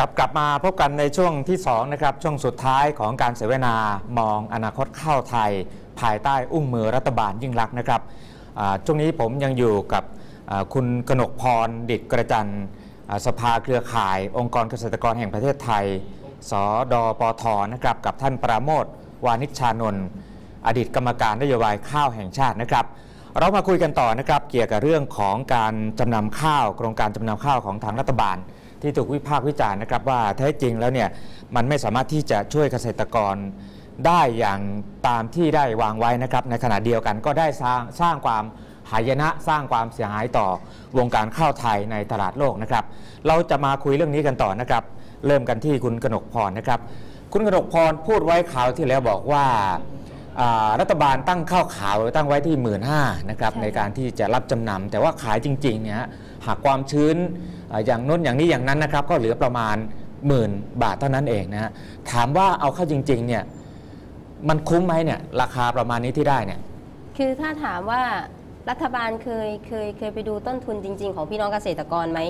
กลับกลับมาพบกันในช่วงที่2นะครับช่วงสุดท้ายของการเสวนามองอนาคตเข้าไทย ภายใต้อุ้งมือรัฐบาลยิ่งรักษณ์นะครับช่วงนี้ผมยังอยู่กับคุณกนกพรดิตกระจันสภาเครือข่าย องค์กรเกษตรกรแห่งประเทศไทย สดปทนะครับกับท่านปราโมทวานิชชานนท์อดีตกรรมการนโยบายข้าวแห่งชาตินะครับ เรามาคุยกันต่อนะครับเกี่ยวกับเรื่องของการจำนำข้าว โครงการจำนำข้าวของทางรัฐบาล ที่ถูกวิพากษ์วิจารณ์นะครับว่าแท้จริงแล้วเนี่ยมันไม่สามารถที่จะช่วยเกษตรกรได้อย่างตามที่ได้วางไว้นะครับ ในขณะเดียวกันก็ได้สร้างสร้างความหายนะสร้างความเสียหายต่อวงการข้าวไทยในตลาดโลกนะครับ เราจะมาคุยเรื่องนี้กันต่อนะครับ เริ่มกันที่คุณกนกพรนะครับ คุณกนกพรพูดไว้ข่าวที่แล้วบอกว่าอ่า รัฐบาลตั้งข้าวขาวตั้งไว้ที่ 1 5ื่นนะครับใช่ในการที่จะรับจำนำแต่ว่าขายจริงๆเนี่ยฮะหากความชื้นอ่าอย่างนู้นอย่างนี้อย่างนั้นนะครับ ก็เหลือประมาณหมื่นบาทเท่านั้นเองนะฮะถามว่าเอาเข้าจริงๆเนี่ยมันคุ้มไหมเนี่ยราคาประมาณนี้ที่ได้เนี่ยคือถ้าถามว่ารัฐบาลเคยเคยเคยไปดูต้นทุนจริง ๆ ของพี่น้องเกษตรกรไหม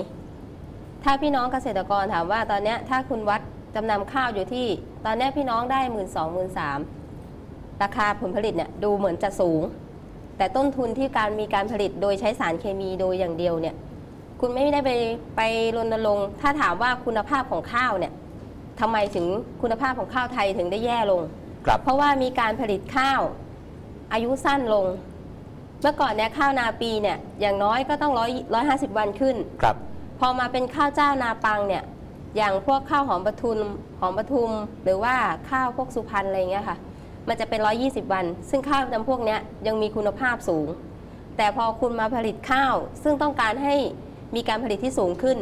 ถ้าพี่น้องเกษตรกรถามว่าตอนเนี้ยถ้าคุณวัดจำนำข้าวอยู่ที่ ตอนเนี้ยพี่น้องได้หมื่นสองหมื่นสาม ราคาผลผลิตเนี่ยดูเหมือนจะสูง แต่ต้นทุนที่การมีการผลิตโดยใช้สารเคมีโดยอย่างเดียวเนี่ยคุณไม่ได้ไปไปรณรงค์ถ้าถามว่าคุณภาพของข้าวเนี่ยทำไมถึงคุณภาพของข้าวไทยถึงได้แย่ลง ครับเพราะว่ามีการผลิตข้าวอายุสั้นลง เมื่อก่อนเนี่ยข้าวนาปีเนี่ยอย่างน้อยก็ต้องร้อยร้อยห้าสิบวันขึ้น ครับ พอมาเป็นข้าวเจ้านาปังเนี่ยอย่างพวกข้าวหอมปทุมหอมปทุม หรือว่าข้าวพวกสุพรรณอะไรเงี้ยค่ะ มันจะเป็น 120 วัน ซึ่งข้าวจำพวกนี้ยังมีคุณภาพสูง แต่พอคุณมาผลิตข้าว ซึ่งต้องการให้มีการผลิตที่สูงขึ้น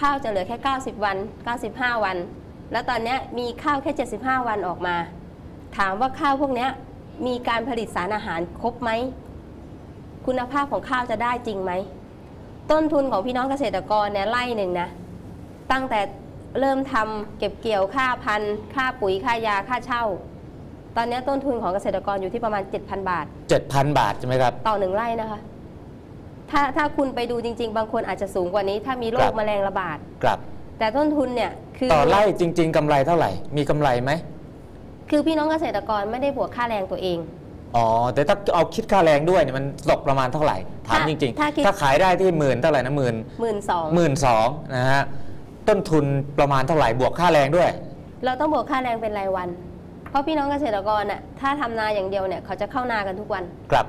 ข้าวจะเหลือแค่ 90 วัน 95 วัน แล้วตอนนี้มีข้าวแค่ 75 วันออกมา ถามว่าข้าวพวกนี้มีการผลิตสารอาหารครบไหม คุณภาพของข้าวจะได้จริงไหม ต้นทุนของพี่น้องเกษตรกรเนี่ยไร่หนึ่งนะ ตั้งแต่เริ่มทำเก็บเกี่ยวค่าพันธุ์ค่าปุ๋ยค่ายาค่าเช่า ตอนนี้ต้นทุนของเกษตรกรอยู่ที่ประมาณ 7,000 บาท 7,000 บาทใช่ไหมครับ ต่อหนึ่งไร่นะคะ ถ้าถ้าคุณไปดูจริง ๆ บางคนอาจจะสูงกว่านี้ ถ้ามีโรครัคบแมลงระบาดครับแต่ต้นทุนเนี่ยคือต่อไร่จริง ๆกำไรเท่าไหร่ มีกำไรไหม คือพี่น้องเกษตรกรไม่ได้บวกค่าแรงตัวเอง อ๋อ แต่ถ้าเอาคิดค่าแรงด้วยเนี่ยมันตกประมาณเท่าไหร่ ถามถ้าจริงถ้าคิดๆถ้าขายได้ที่หมื่นเท่าไหร่นะหมื่นหมื่นสองหมื่นสองนะฮะ ต้นทุนประมาณเท่าไหร่บวกค่าแรงด้วย เราต้องบวกค่าแรงเป็นรายวัน เพราะพี่น้องเกษตรกรน่ะถ้าทำนาอย่างเดียวเนี่ยเขาจะเข้านากันทุกวัน ครับ